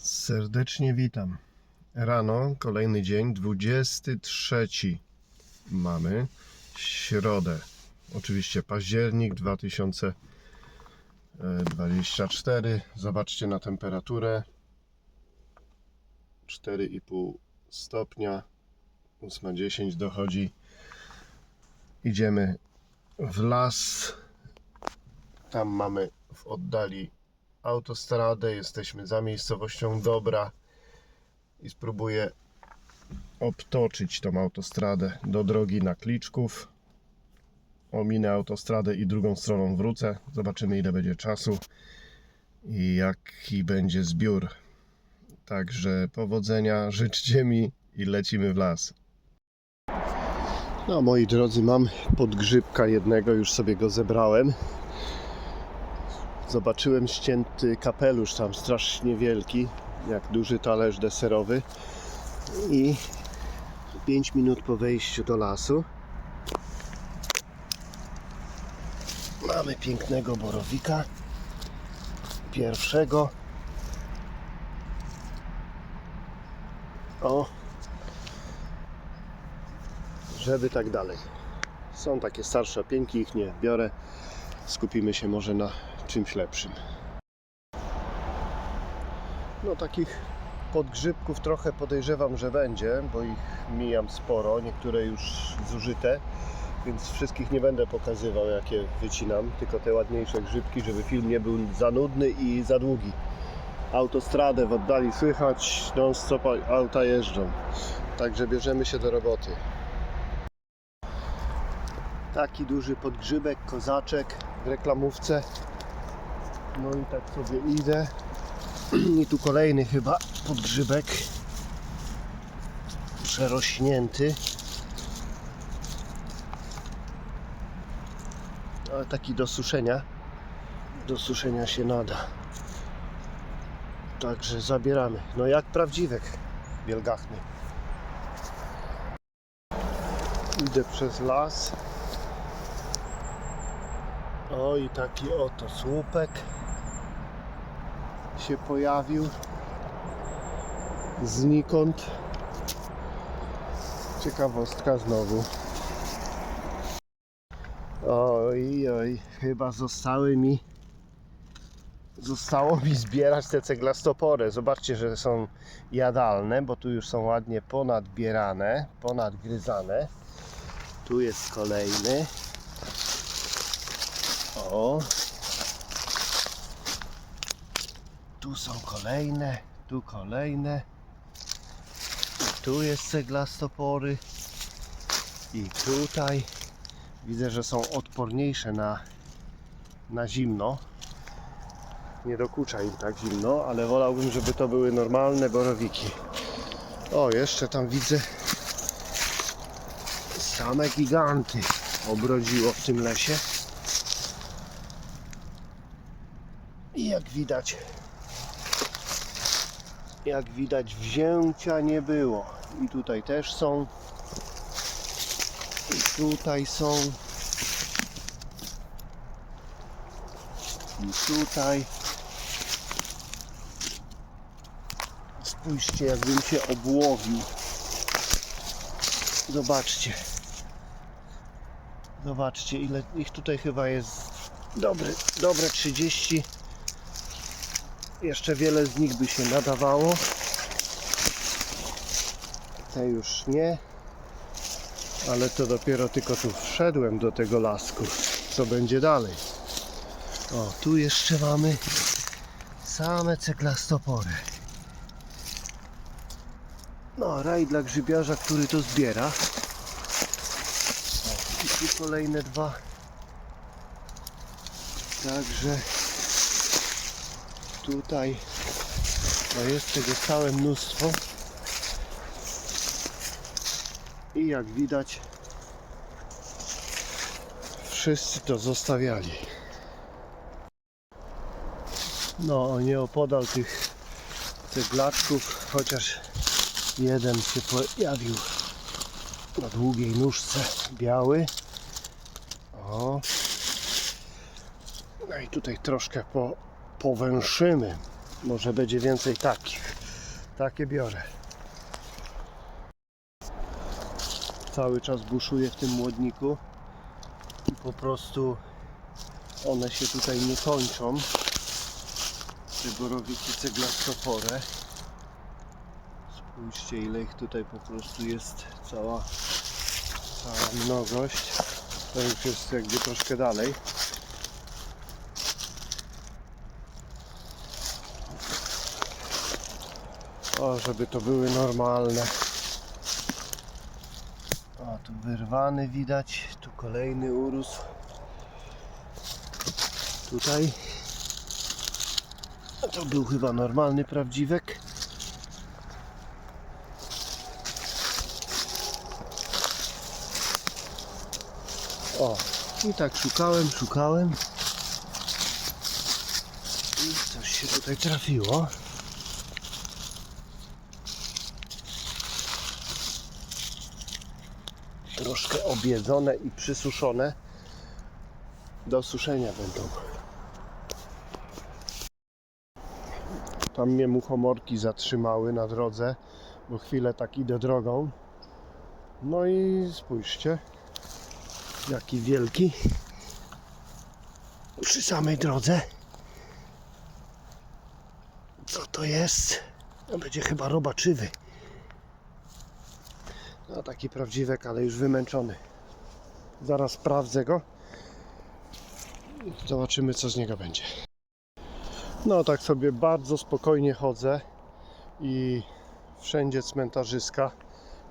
Serdecznie witam. Rano, kolejny dzień, 23 mamy, środę. Oczywiście październik 2024. Zobaczcie na temperaturę. 4,5 stopnia. 8.10 dochodzi. Idziemy w las. Tam mamy w oddali autostradę, jesteśmy za miejscowością Dobra i spróbuję obtoczyć tą autostradę do drogi na Kliczków. Ominę autostradę i drugą stroną wrócę. Zobaczymy ile będzie czasu i jaki będzie zbiór. Także powodzenia, życzcie mi i lecimy w las. No moi drodzy, mam podgrzybka jednego, już sobie go zebrałem. Zobaczyłem ścięty kapelusz tam strasznie wielki, jak duży talerz deserowy. I 5 minut po wejściu do lasu mamy pięknego borowika. Pierwszego. O, żeby tak dalej. Są takie starsze pięki, ich nie biorę. Skupimy się może na czymś lepszym. No takich podgrzybków trochę podejrzewam, że będzie, bo ich mijam sporo, niektóre już zużyte, więc wszystkich nie będę pokazywał jakie wycinam, tylko te ładniejsze grzybki, żeby film nie był za nudny i za długi. Autostradę w oddali słychać, non stop auta jeżdżą, także bierzemy się do roboty. Taki duży podgrzybek, kozaczek w reklamówce. No i tak sobie idę. I tu kolejny chyba podgrzybek. Przerośnięty. Ale taki do suszenia. Do suszenia się nada. Także zabieramy. No jak prawdziwek wielgachny. Idę przez las. O i taki oto słupek się pojawił znikąd. Ciekawostka znowu. Oj, oj, chyba zostały mi zostało mi zbierać te ceglastopory. Zobaczcie, że są jadalne, bo tu już są ładnie ponadbierane, ponadgryzane. Tu jest kolejny. O. Tu są kolejne, tu kolejne. Tu jest ceglastopory. I tutaj widzę, że są odporniejsze na, na zimno. Nie dokucza im tak zimno, ale wolałbym, żeby to były normalne borowiki. O, jeszcze tam widzę same giganty obrodziło w tym lesie. I jak widać, jak widać wzięcia nie było. I tutaj też są. I tutaj są. I tutaj. Spójrzcie, jakbym się obłowił. Zobaczcie. Zobaczcie, ile ich tutaj chyba jest. Dobry, dobre 30. Jeszcze wiele z nich by się nadawało. Te już nie. Ale to dopiero tylko tu wszedłem do tego lasku. Co będzie dalej? O, tu jeszcze mamy same ceglastopory. No, raj dla grzybiarza, który to zbiera. I tu kolejne dwa. Także tutaj no jest całe mnóstwo. I jak widać wszyscy to zostawiali. No nieopodal tych ceglaczków chociaż jeden się pojawił na długiej nóżce biały. O. No i tutaj troszkę po, powęszymy Może będzie więcej takich. Takie biorę. Cały czas buszuję w tym młodniku i po prostu one się tutaj nie kończą. Te borowiki ceglastopore. Spójrzcie ile ich tutaj po prostu jest cała, cała mnogość. To już jest jakby troszkę dalej. O, żeby to były normalne. O, tu wyrwany widać, tu kolejny urósł. Tutaj. To był chyba normalny prawdziwek. O, i tak szukałem, szukałem. I coś się tutaj trafiło. Troszkę obiedzone i przysuszone. Do suszenia będą. Tam mnie muchomorki zatrzymały na drodze, bo chwilę tak idę drogą. No i spójrzcie, jaki wielki. Przy samej drodze. Co to jest? Będzie chyba robaczywy. No taki prawdziwek, ale już wymęczony. Zaraz sprawdzę go. Zobaczymy co z niego będzie. No tak sobie bardzo spokojnie chodzę i wszędzie cmentarzyska.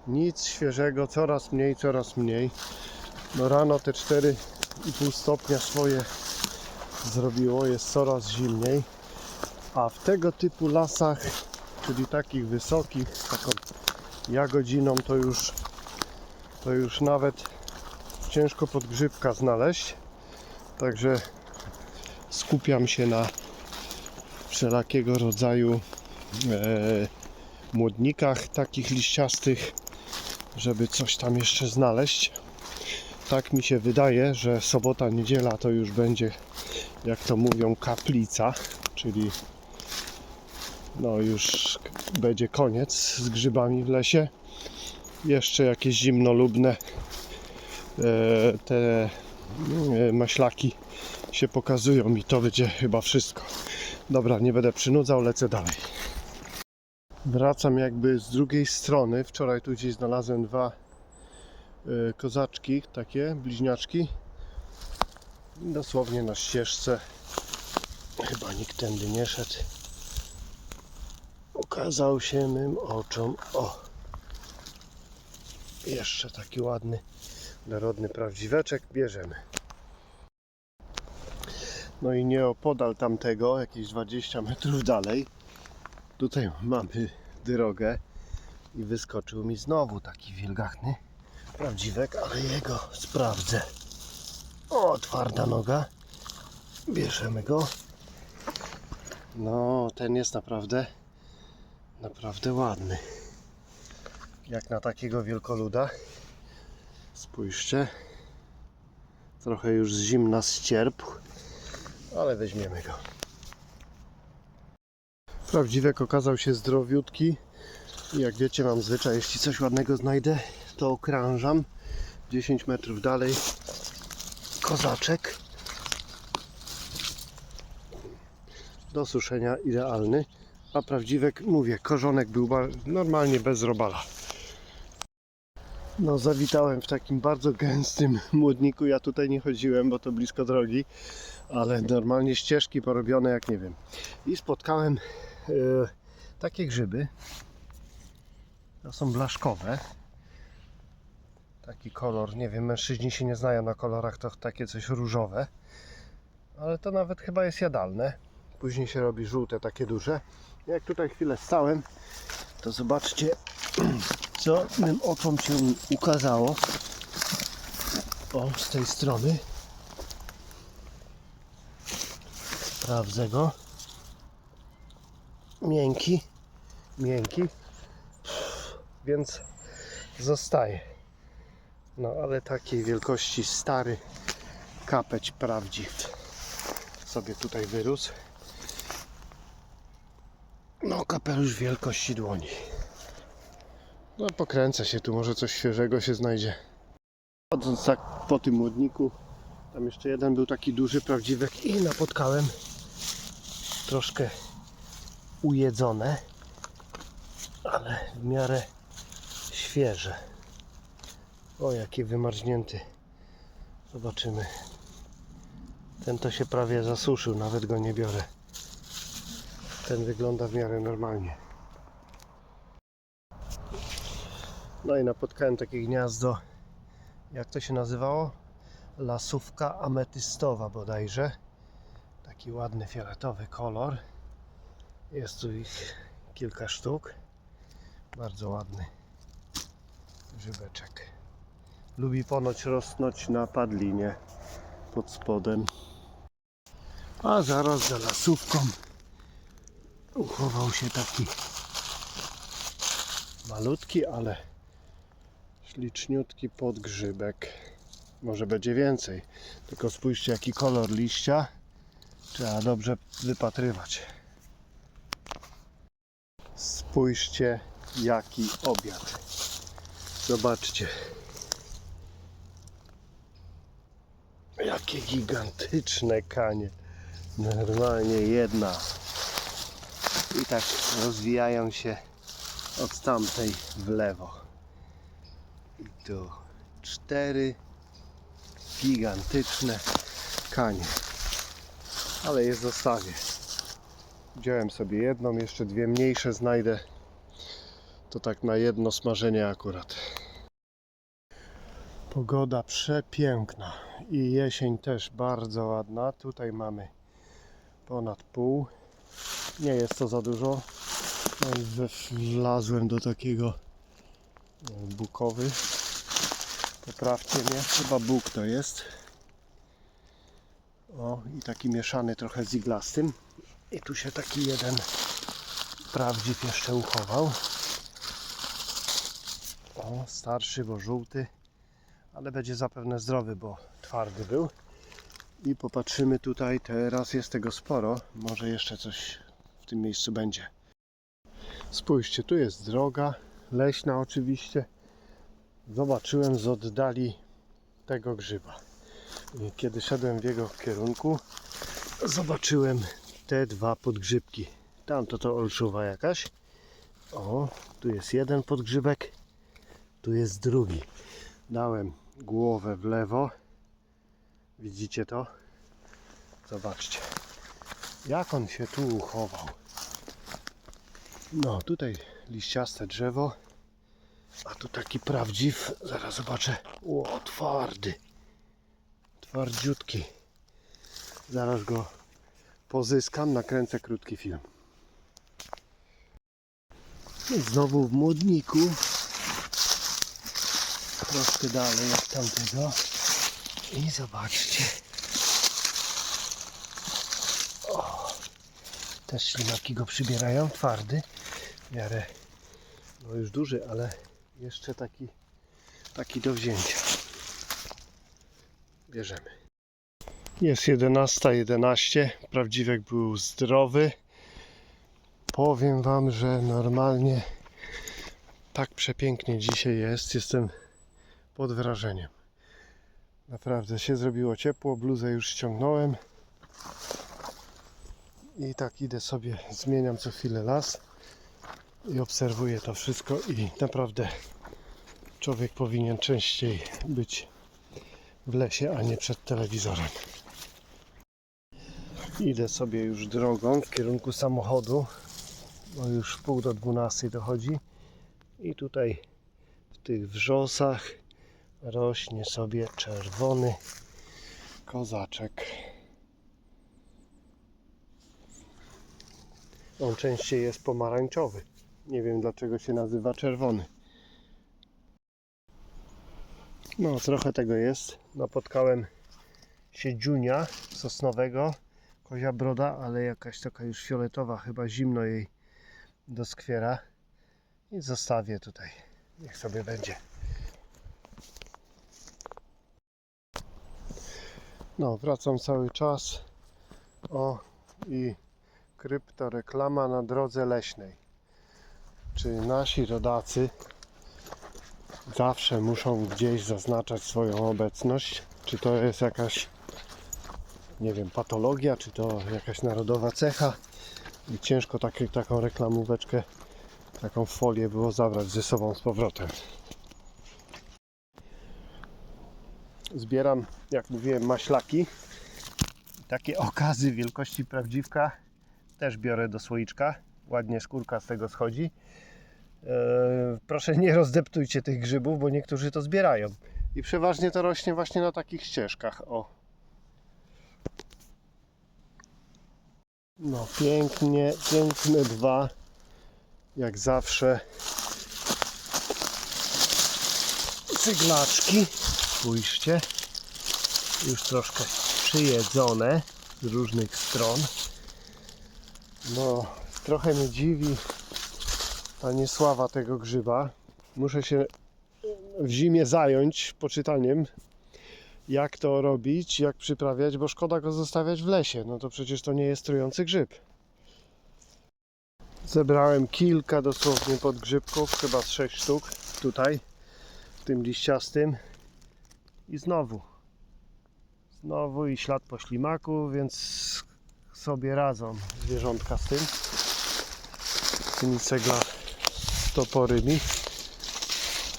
Nic świeżego, coraz mniej, coraz mniej. No rano te 4,5 stopnia swoje zrobiło, jest coraz zimniej. A w tego typu lasach, czyli takich wysokich, z taką jagodziną, to już, to już nawet ciężko podgrzybka znaleźć. Także skupiam się na wszelakiego rodzaju e, młodnikach takich liściastych, żeby coś tam jeszcze znaleźć. Tak mi się wydaje, że sobota, niedziela to już będzie, jak to mówią, kaplica, czyli no już będzie koniec z grzybami w lesie. Jeszcze jakieś zimnolubne e, te e, maślaki się pokazują i to będzie chyba wszystko. Dobra, nie będę przynudzał, lecę dalej. Wracam jakby z drugiej strony. Wczoraj tu gdzieś znalazłem dwa e, kozaczki, takie bliźniaczki. Dosłownie na ścieżce. Chyba nikt tędy nie szedł. Ukazał się mym oczom. O! Jeszcze taki ładny, narodny prawdziweczek. Bierzemy. No i nieopodal tamtego, jakieś 20 metrów dalej, tutaj mamy drogę i wyskoczył mi znowu taki wielgachny prawdziwek, ale jego sprawdzę. O, twarda noga. Bierzemy go. No, ten jest naprawdę, naprawdę ładny. Jak na takiego wielkoluda. Spójrzcie. Trochę już z zimna ścierpł ale weźmiemy go. Prawdziwek okazał się zdrowiutki. I jak wiecie, mam zwyczaj, jeśli coś ładnego znajdę, to okrążam 10 metrów dalej. Kozaczek. Do suszenia idealny. A prawdziwek, mówię, korzonek był normalnie bez robala. No, zawitałem w takim bardzo gęstym młodniku. Ja tutaj nie chodziłem, bo to blisko drogi, ale normalnie ścieżki porobione jak nie wiem. I spotkałem e, takie grzyby. To są blaszkowe. Taki kolor, nie wiem, mężczyźni się nie znają na kolorach, to takie coś różowe. Ale to nawet chyba jest jadalne. Później się robi żółte, takie duże. Jak tutaj chwilę stałem, to zobaczcie, co mym oczom się ukazało. O, z tej strony. Sprawdzę go. Miękki, miękki. Więc zostaje. No ale takiej wielkości stary kapeć prawdziw sobie tutaj wyrósł. No, kapelusz wielkości dłoni. No, pokręcę się tu, może coś świeżego się znajdzie. Chodząc tak po tym łodniku, tam jeszcze jeden był taki duży, prawdziwek i napotkałem troszkę ujedzone, ale w miarę świeże. O, jaki wymarznięty. Zobaczymy. Ten to się prawie zasuszył, nawet go nie biorę. Ten wygląda w miarę normalnie. No i napotkałem takie gniazdo, jak to się nazywało? Lasówka ametystowa bodajże. Taki ładny fioletowy kolor. Jest tu ich kilka sztuk. Bardzo ładny grzybeczek. Lubi ponoć rosnąć na padlinie pod spodem. A zaraz za lasówką uchował się taki malutki, ale śliczniutki podgrzybek. Może będzie więcej. Tylko spójrzcie jaki kolor liścia. Trzeba dobrze wypatrywać. Spójrzcie jaki obiad. Zobaczcie. Jakie gigantyczne kanie. Normalnie jedna. I tak rozwijają się od tamtej w lewo. I tu cztery gigantyczne kanie. Ale je zostawię. Wziąłem sobie jedną, jeszcze dwie mniejsze znajdę. To tak na jedno smażenie akurat. Pogoda przepiękna i jesień też bardzo ładna. Tutaj mamy ponad pół. Nie jest to za dużo. No Wlazłem do takiego bukowy. Poprawcie mnie, chyba bóg to jest. O, i taki mieszany trochę z iglastym. I tu się taki jeden prawdziw jeszcze uchował. O, starszy, bo żółty, ale będzie zapewne zdrowy, bo twardy był. I popatrzymy tutaj, teraz jest tego sporo. Może jeszcze coś tym miejscu będzie. Spójrzcie, tu jest droga, leśna oczywiście. Zobaczyłem z oddali tego grzyba. Kiedy szedłem w jego kierunku, zobaczyłem te dwa podgrzybki. Tamto to olszuwa jakaś. O, tu jest jeden podgrzybek, tu jest drugi. Dałem głowę w lewo. Widzicie to? Zobaczcie. Jak on się tu uchował. No, tutaj liściaste drzewo. A tu taki prawdziw. Zaraz zobaczę. O, twardy. Twardziutki. Zaraz go pozyskam, nakręcę krótki film. I znowu w młodniku. Troszkę dalej od tamtego. I zobaczcie. O, też ślimaki go przybierają, twardy. Miarę, no już duży, ale jeszcze taki, taki do wzięcia. Bierzemy. Jest 11.11. Prawdziwek był zdrowy. Powiem Wam, że normalnie tak przepięknie dzisiaj jest. Jestem pod wrażeniem. Naprawdę się zrobiło ciepło, bluzę już ściągnąłem. I tak idę sobie, zmieniam co chwilę las i obserwuję to wszystko i naprawdę człowiek powinien częściej być w lesie, a nie przed telewizorem. Idę sobie już drogą w kierunku samochodu, bo już pół do 12 dochodzi i tutaj w tych wrzosach rośnie sobie czerwony kozaczek. On częściej jest pomarańczowy. Nie wiem dlaczego się nazywa czerwony. No, trochę tego jest. Napotkałem siedziunia sosnowego, kozia broda, ale jakaś taka już fioletowa, chyba zimno jej doskwiera. I zostawię tutaj. Niech sobie będzie. No, wracam cały czas. O, i Kryptoreklama na drodze leśnej. Czy nasi rodacy zawsze muszą gdzieś zaznaczać swoją obecność? Czy to jest jakaś, nie wiem, patologia, czy to jakaś narodowa cecha? I ciężko taką reklamóweczkę, taką folię było zabrać ze sobą z powrotem. Zbieram, jak mówiłem, maślaki. Takie okazy wielkości prawdziwka też biorę do słoiczka. Ładnie skórka z tego schodzi. Eee, proszę nie rozdeptujcie tych grzybów, bo niektórzy to zbierają. I przeważnie to rośnie właśnie na takich ścieżkach. O. No pięknie, piękne dwa. Jak zawsze. Cyglaczki. Spójrzcie. Już troszkę przyjedzone z różnych stron. No, trochę mnie dziwi ta niesława tego grzyba. Muszę się w zimie zająć poczytaniem, jak to robić, jak przyprawiać, bo szkoda go zostawiać w lesie. No to przecież to nie jest trujący grzyb. Zebrałem kilka dosłownie podgrzybków, chyba z 6 sztuk tutaj, w tym liściastym. I znowu, znowu i ślad po ślimaku, więc sobie radzą zwierzątka z tym. Z tymi cegla toporymi.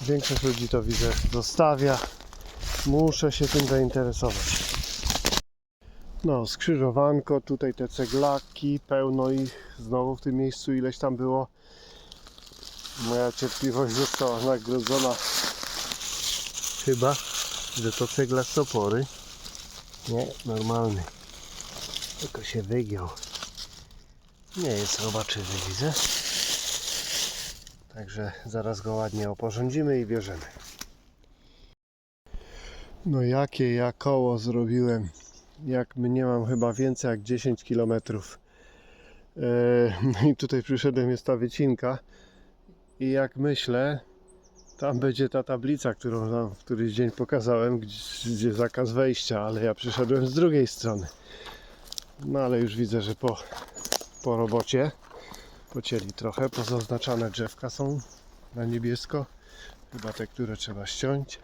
Większość ludzi to widzę zostawia. Muszę się tym zainteresować. No, skrzyżowanko, tutaj te ceglaki, pełno ich znowu w tym miejscu, ileś tam było. Moja cierpliwość została nagrodzona. Chyba, że to cegla z topory. Nie, normalny. Tylko się wygiął. Nie jest robaczywy, widzę. Także zaraz go ładnie oporządzimy i bierzemy. No jakie ja koło zrobiłem. Jak nie mam chyba więcej jak 10 km. No i tutaj przyszedłem, jest ta wycinka. I jak myślę, tam będzie ta tablica, którą wam w któryś dzień pokazałem, gdzie, gdzie zakaz wejścia, ale ja przyszedłem z drugiej strony. No ale już widzę, że po, po robocie pocięli trochę, pozaznaczane drzewka są na niebiesko. Chyba te, które trzeba ściąć.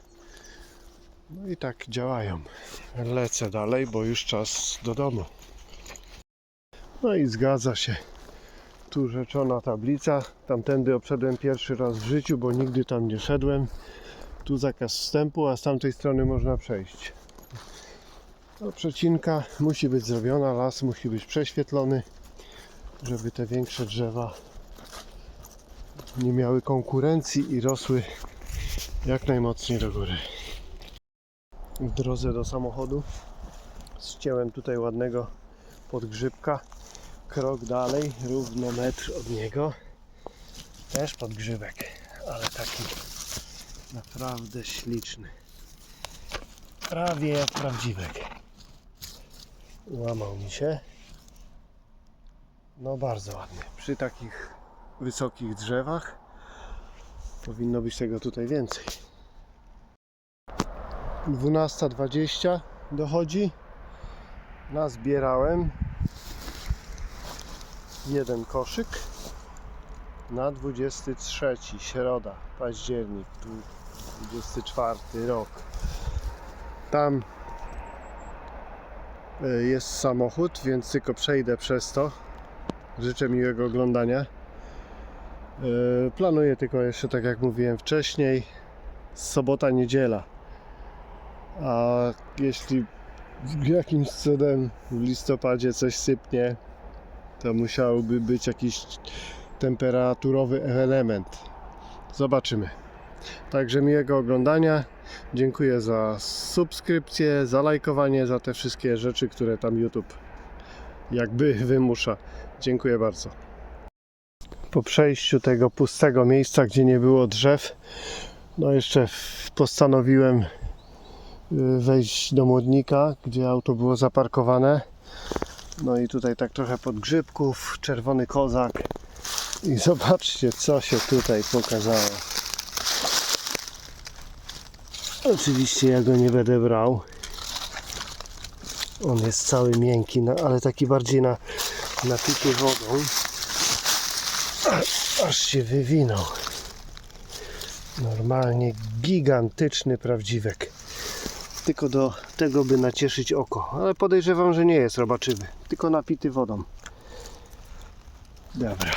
No i tak działają. Lecę dalej, bo już czas do domu. No i zgadza się. Tu rzeczona tablica. Tamtędy obszedłem pierwszy raz w życiu, bo nigdy tam nie szedłem. Tu zakaz wstępu, a z tamtej strony można przejść. No, przecinka musi być zrobiona, las musi być prześwietlony, żeby te większe drzewa nie miały konkurencji i rosły jak najmocniej do góry. W drodze do samochodu ścięłem tutaj ładnego podgrzybka. Krok dalej, równo metr od niego. Też podgrzybek, ale taki naprawdę śliczny. Prawie jak prawdziwek. Łamał mi się. No bardzo ładny. Przy takich wysokich drzewach powinno być tego tutaj więcej. 12.20 dochodzi. Nazbierałem jeden koszyk na 23 środa, październik, tu 24 rok. Tam e, jest samochód, więc tylko przejdę przez to. Życzę miłego oglądania. E, Planuję tylko jeszcze, tak jak mówiłem wcześniej, sobota, niedziela. A jeśli jakimś cudem w listopadzie coś sypnie, to musiałby być jakiś temperaturowy element. Zobaczymy. Także miłego oglądania. Dziękuję za subskrypcję, za lajkowanie, za te wszystkie rzeczy, które tam YouTube jakby wymusza. Dziękuję bardzo. Po przejściu tego pustego miejsca, gdzie nie było drzew, no jeszcze postanowiłem y, wejść do młodnika, gdzie auto było zaparkowane. No i tutaj tak trochę podgrzybków, czerwony kozak. I zobaczcie, co się tutaj pokazało. Oczywiście ja go nie będę brał. On jest cały miękki, no, ale taki bardziej na napity wodą. Aż się wywinął. Normalnie gigantyczny prawdziwek. Tylko do tego, by nacieszyć oko. Ale podejrzewam, że nie jest robaczywy. Tylko napity wodą. Dobra.